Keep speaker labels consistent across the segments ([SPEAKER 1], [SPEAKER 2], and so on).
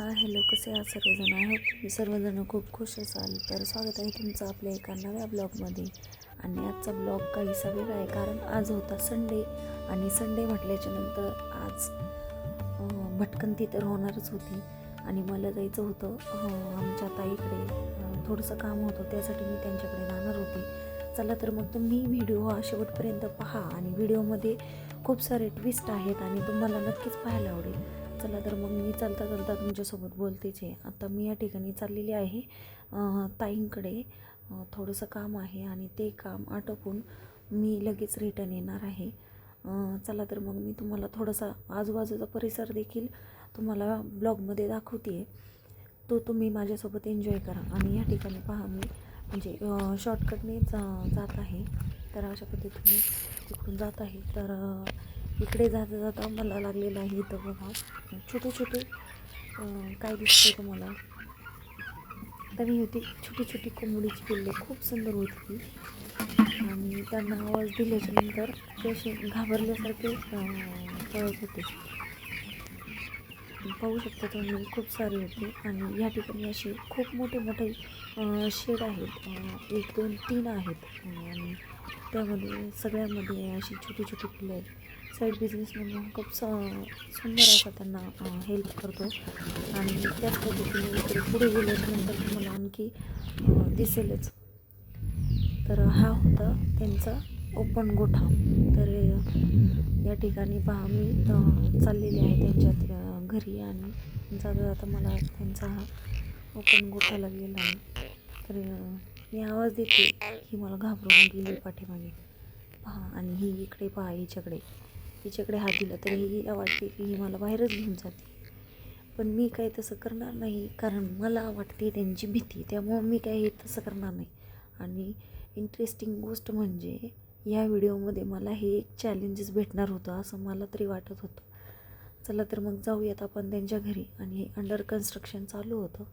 [SPEAKER 1] हां हॅलो कसे आहात सर्वजण? आहे तुम्ही सर्वजण खूप खुश असाल. तर स्वागत आहे तुमचं आपल्या एका नव्या ब्लॉगमध्ये. आणि आजचा ब्लॉग काहीसा वेगळा आहे कारण आज होता संडे. आणि संडे म्हटल्याच्या नंतर आज भटकंती तर होणारच होती. आणि मला जायचं होतं आमच्या ताईकडे. थोडंसं काम होतं त्यासाठी मी त्यांच्याकडे जाणार होते. चला तर मग तुम्ही व्हिडिओ हा शेवटपर्यंत पहा. आणि व्हिडिओमध्ये खूप सारे ट्विस्ट आहेत आणि तुम्हाला नक्कीच पाहायला आवडेल. चला तर मग मी चालता चालता तुमच्यासोबत बोलतेच. आहे आता मी या ठिकाणी चाललेली आहे ताईंकडे. थोडंसं काम आहे आणि ते काम आटोपून मी लगेच रिटर्न येणार आहे. चला तर मग मी तुम्हाला थोडासा आजूबाजूचा परिसर देखील तुम्हाला ब्लॉगमध्ये दाखवते. तो तुम्ही माझ्यासोबत एन्जॉय करा. आणि या ठिकाणी पहा मी म्हणजे शॉर्टकटने जा जात आहे. तर अशा पद्धतीने तिकडून जात आहे. तर इकडे जाता जाता मला लागलेलं आहे इथं बघा. छोटे छोटे काय काय दिसते तुम्हाला? तर होती छोटी छोटी कोंबडीची पिल्ले. खूप सुंदर होती ती. आणि त्यांना आवाज दिल्याच्यानंतर ते असे घाबरल्यासारखे कळत पळत होते. पाहू शकता तुम्ही खूप सारे होते. आणि या ठिकाणी असे खूप मोठे मोठे शेड आहेत. एक दोन तीन आहेत. आणि त्यामध्ये सगळ्यामध्ये अशी छोटी छोटी फुलं आहेत. साईड बिझनेस म्हणून खूप स सुंदर असा त्यांना हेल्प करतो. आणि त्याच पद्धतीने इकडे पुढे गेल्याच्यानंतर तुम्हाला आणखी दिसेलच. तर हा होता त्यांचा ओपन गोठा. तर या ठिकाणी पहा मी चाललेली आहे त्यांच्या घरी आणि जाता जाता मला त्यांचा हा ओपन गोठा लागलेला आहे. तर मी आवाज देते ही मला घाबरून गेली पाठीमागे. पहा आणि ही इकडे पहा हिच्याकडे. हिच्याकडे हात दिला तरी ही वाटते की ही मला बाहेरच घेऊन जाते. पण मी काय तसं करणार नाही कारण मला वाटते त्यांची भीती त्यामुळं मी काय हे तसं करणार नाही. आणि इंटरेस्टिंग गोष्ट म्हणजे या व्हिडिओमध्ये मला हे एक चॅलेंजेस भेटणार होतं असं मला तरी वाटत होतं. चला तर मग जाऊयात आपण त्यांच्या घरी. आणि हे अंडर कन्स्ट्रक्शन चालू होतं.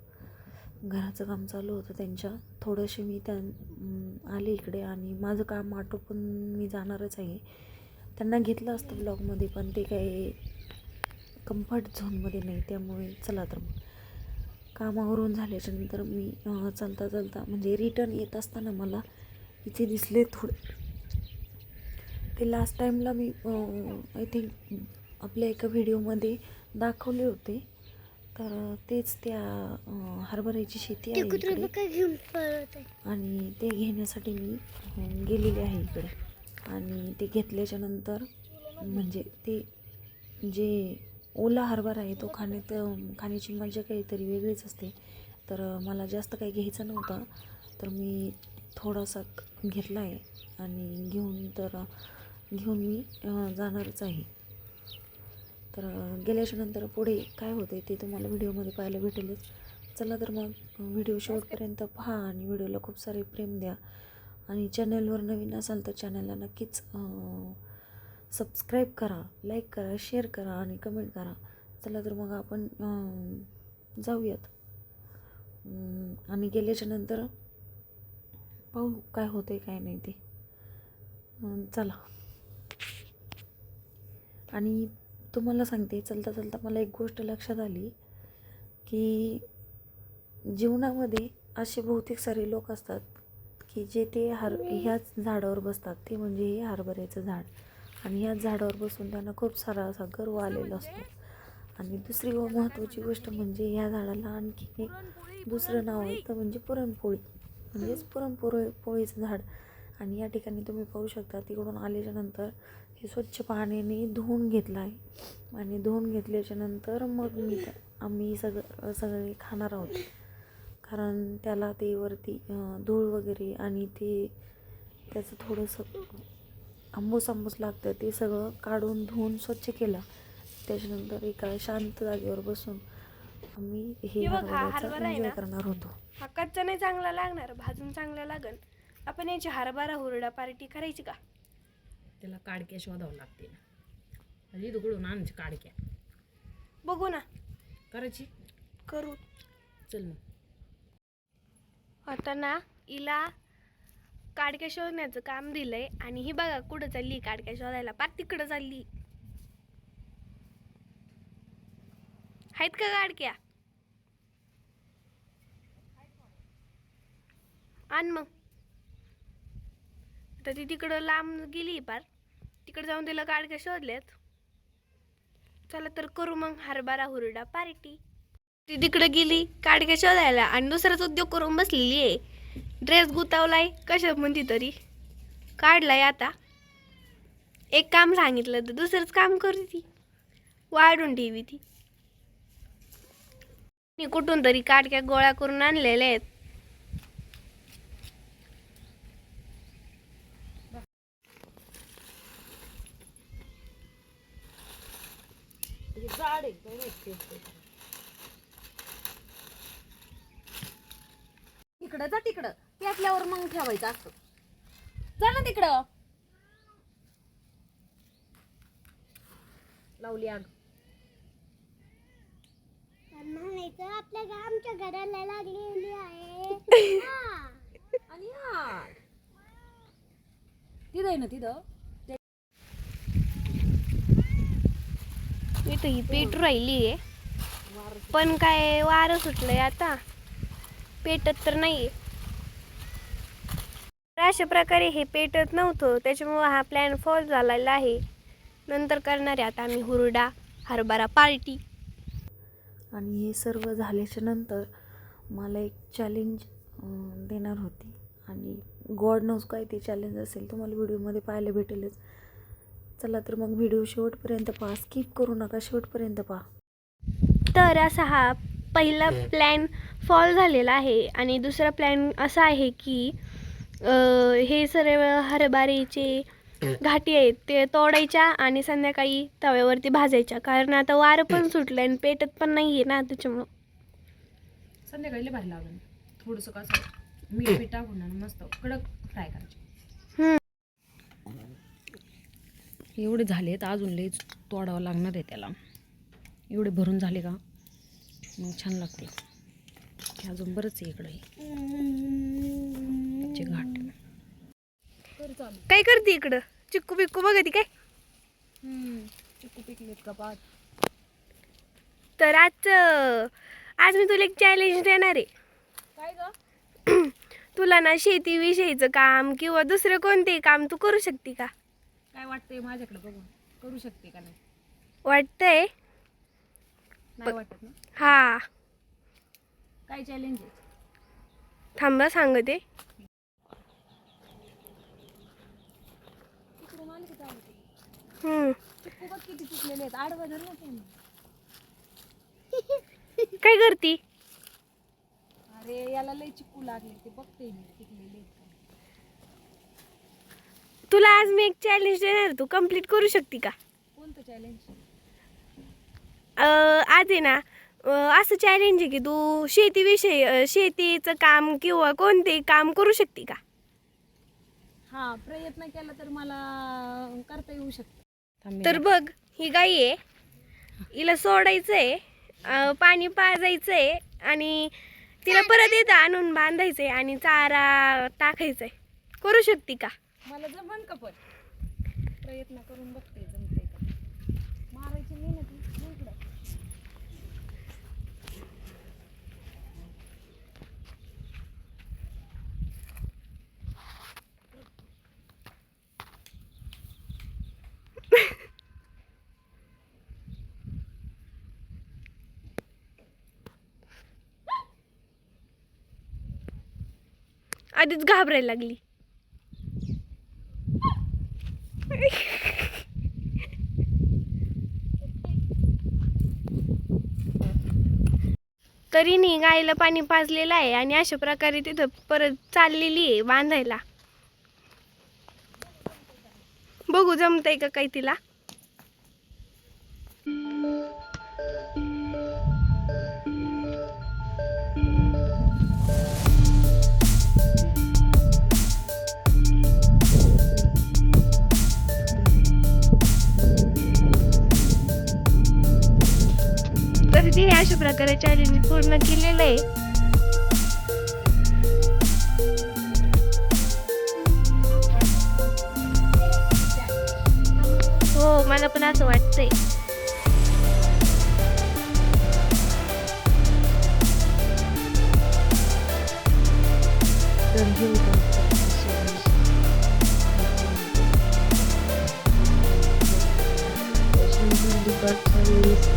[SPEAKER 1] घराचं काम चालू होतं त्यांच्या. थोडंशी मी त्या आले इकडे आणि माझं काम आटोपून मी जाणारच आहे. त्यांना घेतलं असतं ब्लॉगमध्ये पण ते काही कम्फर्ट झोनमध्ये नाही त्यामुळे चला तर मग. कामावरून झाल्याच्यानंतर मी चालता चालता म्हणजे रिटर्न येत असताना मला इथे दिसले थोडे. ते लास्ट टाईमला मी आय थिंक आपल्या एका व्हिडिओमध्ये दाखवले होते. तर तेच त्या हरभऱ्याची शेती आहे आणि ते घेण्यासाठी मी गेलेले आहे इकडे. आणि ते घेतल्याच्या नंतर म्हणजे ते जे ओला हरभरा आहे तो खाण्यात खाण्याची मजा काहीतरी वेगळीच असते. तर मला जास्त काही घ्यायचं नव्हतं. तर मी थोडासा घेतला आहे. आणि घेऊन तर घेऊन मी जाणारच आहे. तर गेल्याच्यानंतर पुढे काय होते ते तुम्हाला व्हिडिओमध्ये पाहायला भेटेलच. चला तर मग व्हिडिओ शेवटपर्यंत पहा आणि व्हिडिओला खूप सारे प्रेम द्या. आणि चॅनलवर नवीन असाल तर चॅनलला नक्कीच सबस्क्राईब करा लाईक करा शेअर करा आणि कमेंट करा. चला तर मग आपण जाऊयात. आणि गेल्याच्यानंतर पाहू काय होते काय नाही ते. चला. आणि तुम्हाला सांगते चलता चलता मला एक गोष्ट लक्षात आली की जीवनामध्ये असे बहुतेक सारे लोक असतात की जे ते हर ह्याच झाडावर बसतात. ते म्हणजे हे हरभऱ्याचं झाड. आणि ह्याच झाडावर बसून त्यांना खूप सारा असा गर्व आलेला असतो. आणि दुसरी व महत्त्वाची गोष्ट म्हणजे ह्या झाडाला आणखी एक दुसरं नाव आहे तर म्हणजे पुरणपोळी. म्हणजेच पुरणपोळी पोळीचं झाड. आणि या ठिकाणी तुम्ही पाहू शकता तिकडून आल्याच्यानंतर हे स्वच्छ पाण्याने धुवून घेतलं आहे आणि धुवून घेतल्याच्या नंतर मग मी आम्ही सगळं सगळे खाणार आहोत. कारण त्याला ते वरती धूळ वगैरे आणि ते त्याचं थोडंसं आंबूस आंबूस लागतं ते सगळं काढून धुवून स्वच्छ केलं. त्याच्यानंतर एका शांत जागेवर बसून आम्ही हे एन्जॉय? करणार होतो.
[SPEAKER 2] हा कच्चा नाही चांगला लागणार. भाजून चांगला लागल आपण याची हरभरा हुरडा पार्टी करायची का?
[SPEAKER 3] त्याला काडक्या शोधावं लागतील आणि दुकडून आणायची काडक्या.
[SPEAKER 2] बघू ना.
[SPEAKER 3] करायची?
[SPEAKER 2] करू.
[SPEAKER 3] चल मग.
[SPEAKER 2] आता ना हिला काडक्या शोधण्याचं काम दिलंय आणि ही बघा कुठं चालली काडक्या शोधायला. पार तिकडं चालली. आहेत का काडक्या? आण मग. तर ती तिकडं लांब गेली पार. तिकडे जाऊन तिला गाडग्या शोधल्यात चला तर करू मग हरभरा हुरडा पार्टी. ती तिकडे गेली काडक्या शोधायला आणि दुसराच उद्योग करून बसलेली आहे. ड्रेस गुतावलाय. कशा म्हणती तरी. काढलाय आता. एक काम सांगितलं तर दुसरंच काम करू ती. वाढून ठेवी ती. मी कुठून तरी काडक्या गोळा करून आणलेल्या आहेत.
[SPEAKER 3] जाड एकदम एक
[SPEAKER 4] तिकडं जा तिकडं. पेटल्यावर मग ठेवायचं असतं. जा ना तिकडं. लावली आग
[SPEAKER 5] म्हणायचं आपल्या गा- आमच्या घराला लागलेली आहे. हा.
[SPEAKER 4] आणि हा तिथं आहे ना तिथं?
[SPEAKER 2] इथं ही पेट राहिली आहे. पण काय वारं सुटलंय आता. पेटत तर नाही अशा प्रकारे हे पेटत नव्हतं. त्याच्यामुळं हा प्लॅन फॉल झालेला आहे. नंतर करणार आहे आता आम्ही हुरडा हरभरा पार्टी.
[SPEAKER 1] आणि हे सर्व झाल्याच्यानंतर मला एक चॅलेंज देणार होती. आणि गॉड नोज काय ते चॅलेंज असेल तुम्हाला व्हिडिओमध्ये पाहायला भेटेलच. चला तर मग व्हिडिओ शेवटपर्यंत पहा. स्किप करू नका शेवटपर्यंत पहा.
[SPEAKER 2] तर असा हा पहिला प्लॅन फॉल झालेला आहे आणि दुसरा प्लॅन असा आहे की हे सर्व हरभऱ्याचे घाटी आहेत ते तोडायच्या आणि संध्याकाळी तव्यावरती भाजायच्या. कारण आता वारं पण सुटलं आणि पेटत पण नाही आहे ना त्याच्यामुळं.
[SPEAKER 3] संध्याकाळी लागलं. थोडंसं कसं मीठ पीठ टाकून मस्त कडक फ्राय करायचे
[SPEAKER 2] हम्म.
[SPEAKER 3] एवढे झाले तर अजून लय तोडावं लागणार आहे त्याला. एवढे भरून झाले का? मग छान लागते अजून बरंच आहे इकडं घाट.
[SPEAKER 2] काय करते इकडं? चिक्कू बिक्कू बघते काय?
[SPEAKER 4] चिकू पिकलेत का
[SPEAKER 2] तर आज आज मी तुला एक चॅलेंज देणार आहे.
[SPEAKER 4] काय ग?
[SPEAKER 2] तुला ना शेतीविषयीचं काम किंवा दुसरं कोणतेही काम तू करू शकते का?
[SPEAKER 3] काय वाटतंय माझ्याकडे बघून? करू शकते का नाही?
[SPEAKER 2] वाटतंय.
[SPEAKER 3] नाही वाटत ना?
[SPEAKER 2] हा.
[SPEAKER 3] काय चॅलेंज आहे?
[SPEAKER 2] थांबा सांगते. हम्म.
[SPEAKER 4] चिकू बघ किती पिकलेले आहेत. आडवं धर ना ते.
[SPEAKER 2] काय करती?
[SPEAKER 4] अरे याला लय चिकू लागले ते. बघते मी आहेत का.
[SPEAKER 2] तुला आज मी एक चॅलेंज देणार तू कंप्लीट करू शकते का?
[SPEAKER 4] कोणतं चॅलेंज
[SPEAKER 2] आज आहे ना असं चॅलेंज आहे की तू शेतीविषयी शेतीचं काम किंवा कोणतेही काम करू शकते का?
[SPEAKER 4] हा प्रयत्न केला तर मला करता येऊ शकतं.
[SPEAKER 2] तर बघ ही गाई आहे. हिला सोडायचं आहे पाणी पाजायचं आहे आणि तिला परत येतं आणून बांधायचं आहे आणि चारा टाकायचा आहे करू शकते का?
[SPEAKER 4] मला जमन का पण? प्रयत्न करून बघते जमते का? मारायची नाही ना ती इकडं.
[SPEAKER 2] आधीच घाबरायला लागली. तरी नाही गाईला पाणी पाजलेलं आहे आणि अशा प्रकारे तिथं परत चाललेली आहे बांधायला. बघू जमतंय का काही तिला? अशा प्रकारे चॅलेंज पूर्ण केलेलं आहे हो मला पण असं वाटतंय
[SPEAKER 1] Thank you.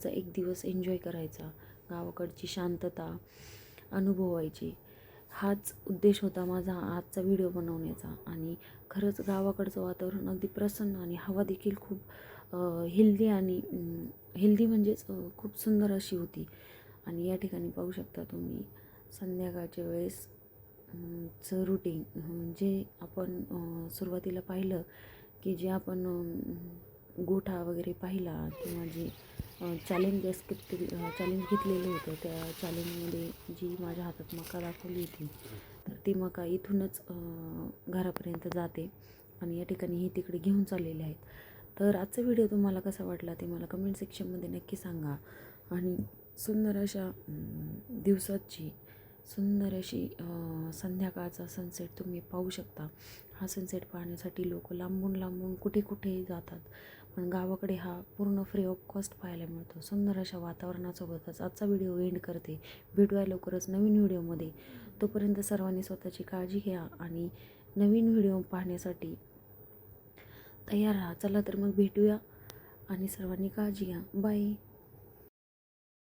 [SPEAKER 1] गावाकडचा एक दिवस एन्जॉय करायचा गावाकडची शांतता अनुभवायची. हाच उद्देश होता माझा आजचा व्हिडिओ बनवण्याचा. आणि खरंच गावाकडचं वातावरण अगदी प्रसन्न आणि हवा देखील खूप हेल्दी आणि हेल्दी म्हणजेच खूप सुंदर अशी होती. आणि या ठिकाणी पाहू शकता तुम्ही संध्याकाळच्या वेळेस चं रुटीन जे आपण सुरुवातीला पाहिलं की जे आपण गोठा वगैरे पाहिला किंवा जे चॅलेंजेस किती चॅलेंज घेतलेलं होतं. त्या चॅलेंजमध्ये जी माझ्या हातात मका दाखवली होती तर ती मका इथूनच घरापर्यंत जाते आणि या ठिकाणी ही तिकडे घेऊन चाललेले आहेत. तर आजचा व्हिडिओ तुम्हाला कसा वाटला ते मला कमेंट सेक्शनमध्ये नक्की सांगा. आणि सुंदर अशा दिवसाची सुंदर अशी संध्याकाळचा सनसेट तुम्ही पाहू शकता. हा सनसेट पाहण्यासाठी लोक लांबून लांबून कुठे कुठेही जातात. पण गावाकडे हा पूर्ण फ्री ऑफ कॉस्ट पाहायला मिळतो. सुंदर अशा वातावरणासोबतच आजचा व्हिडिओ एंड करते. भेटूया लवकरच नवीन व्हिडिओमध्ये तोपर्यंत सर्वांनी स्वतःची काळजी घ्या आणि नवीन व्हिडिओ पाहण्यासाठी तयार राहा. चला तर मग भेटूया आणि सर्वांनी काळजी घ्या. बाय